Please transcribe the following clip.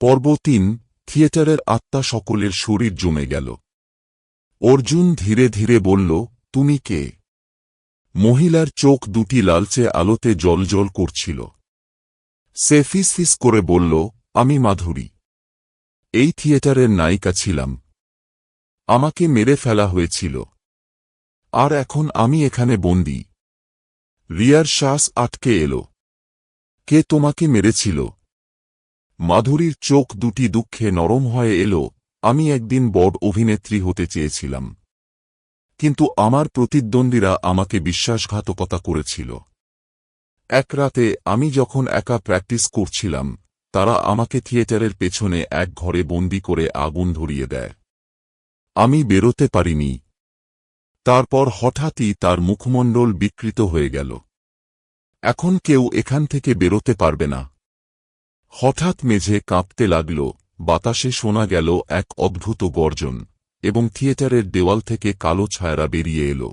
পর্ব তিন থিয়েটারের আত্মা সকলের শরীর জমে গেল। অর্জুন ধীরে ধীরে বলল, তুমি কে? মহিলার চোখ দুটি লালচে আলোতে জলজল করছিল। সে ফিস করে বলল, আমি মাধুরী। এই থিয়েটারের নায়িকা ছিলাম। আমাকে মেরে ফেলা হয়েছিল। আর এখন আমি এখানে বন্দী। রিয়ার শ্বাস আটকে এলো। কে তোমাকে মেরেছিল? মাধুরীর চোখ দুটি দুঃখে নরম হয়ে এলো, আমি একদিন বড় অভিনেত্রী হতে চেয়েছিলাম। কিন্তু আমার প্রতিদ্বন্দ্বীরা আমাকে বিশ্বাসঘাতকতা করেছিল। এক রাতে আমি যখন একা প্র্যাকটিস করছিলাম, তারা আমাকে থিয়েটারের পেছনে এক ঘরে বন্দি করে আগুন ধরিয়ে দেয়। আমি বেরোতে পারিনি। তারপর হঠাৎই তার মুখমণ্ডল বিকৃত হয়ে গেল। এখন কেউ এখান থেকে বেরোতে পারবে না। হঠাৎ মেঝে কাঁপতে লাগল, বাতাসে শোনা গেল এক অদ্ভুত গর্জন, এবং থিয়েটারের দেওয়াল থেকে কালো ছায়রা বেরিয়ে এলো।